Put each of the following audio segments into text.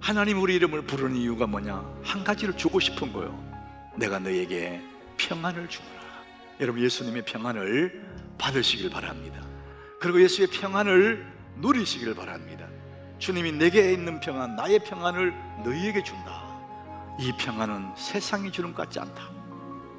하나님 우리 이름을 부르는 이유가 뭐냐? 한 가지를 주고 싶은 거요. 내가 너에게 평안을 주노라. 여러분 예수님의 평안을 받으시길 바랍니다. 그리고 예수의 평안을 누리시길 바랍니다. 주님이 내게 있는 평안, 나의 평안을 너희에게 준다. 이 평안은 세상이 주는 것 같지 않다.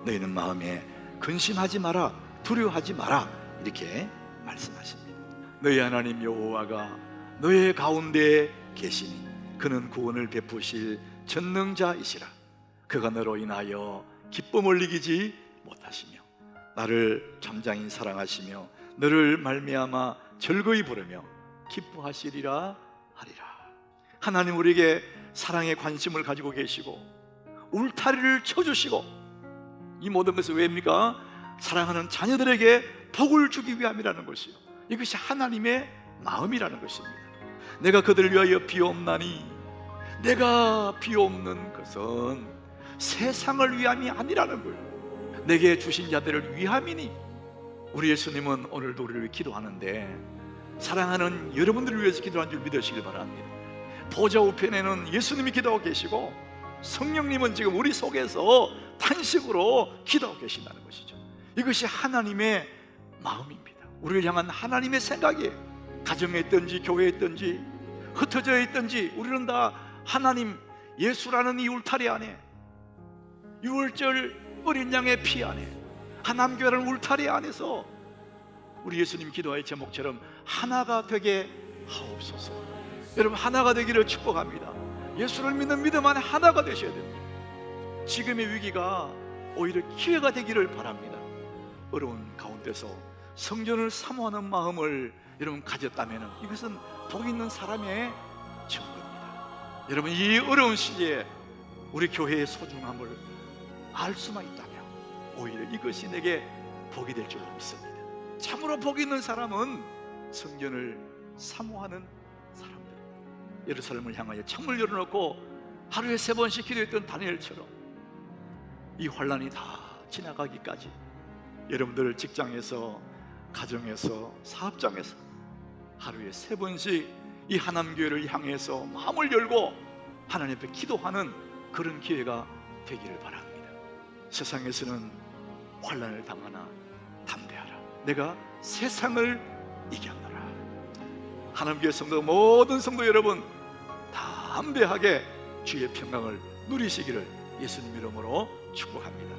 너희는 마음에 근심하지 마라, 두려워하지 마라. 이렇게 말씀하십니다. 너희 하나님 여호와가 너희 가운데 계시니 그는 구원을 베푸실 전능자이시라. 그가 너로 인하여 기쁨을 이기지 못하시며 나를 잠장히 사랑하시며 너를 말미암아 즐거이 부르며 기뻐하시리라 하리라. 하나님 우리에게 사랑의 관심을 가지고 계시고 울타리를 쳐주시고 이 모든 것은 왜입니까? 사랑하는 자녀들에게 복을 주기 위함이라는 것이요. 이것이 하나님의 마음이라는 것입니다. 내가 그들을 위하여 비옵나니 내가 비옵는 것은 세상을 위함이 아니라는 거예요. 내게 주신 자들을 위함이니 우리 예수님은 오늘도 우리를 기도하는데 사랑하는 여러분들을 위해서 기도한 줄 믿으시길 바랍니다. 보좌 우편에는 예수님이 기도하고 계시고 성령님은 지금 우리 속에서 탄식으로 기도하고 계신다는 것이죠. 이것이 하나님의 마음입니다. 우리를 향한 하나님의 생각이에요. 가정에 있든지 교회에 있든지 흩어져 있든지 우리는 다 하나님 예수라는 이 울타리 안에 유월절 어린 양의 피 안에 하남교회라는 울타리 안에서 우리 예수님 기도의 제목처럼 하나가 되게 하옵소서. 여러분 하나가 되기를 축복합니다. 예수를 믿는 믿음 안에 하나가 되셔야 됩니다. 지금의 위기가 오히려 기회가 되기를 바랍니다. 어려운 가운데서 성전을 사모하는 마음을 여러분 가졌다면 이것은 복 있는 사람의 증거입니다. 여러분 이 어려운 시기에 우리 교회의 소중함을 알 수만 있다면 오히려 이것이 내게 복이 될 줄로 믿습니다. 참으로 복 있는 사람은 성전을 사모하는 사람들. 예루살렘을 향하여 창문을 열어놓고 하루에 세 번씩 기도했던 다니엘처럼 이 환란이 다 지나가기까지 여러분들 직장에서 가정에서 사업장에서 하루에 세 번씩 이 하남교회를 향해서 마음을 열고 하나님 앞에 기도하는 그런 기회가 되기를 바랍니다. 세상에서는 환란을 당하나 담대하라. 내가 세상을 이겼노라. 하나님교회 성도 모든 성도 여러분 담대하게 주의 평강을 누리시기를 예수님 이름으로 축복합니다.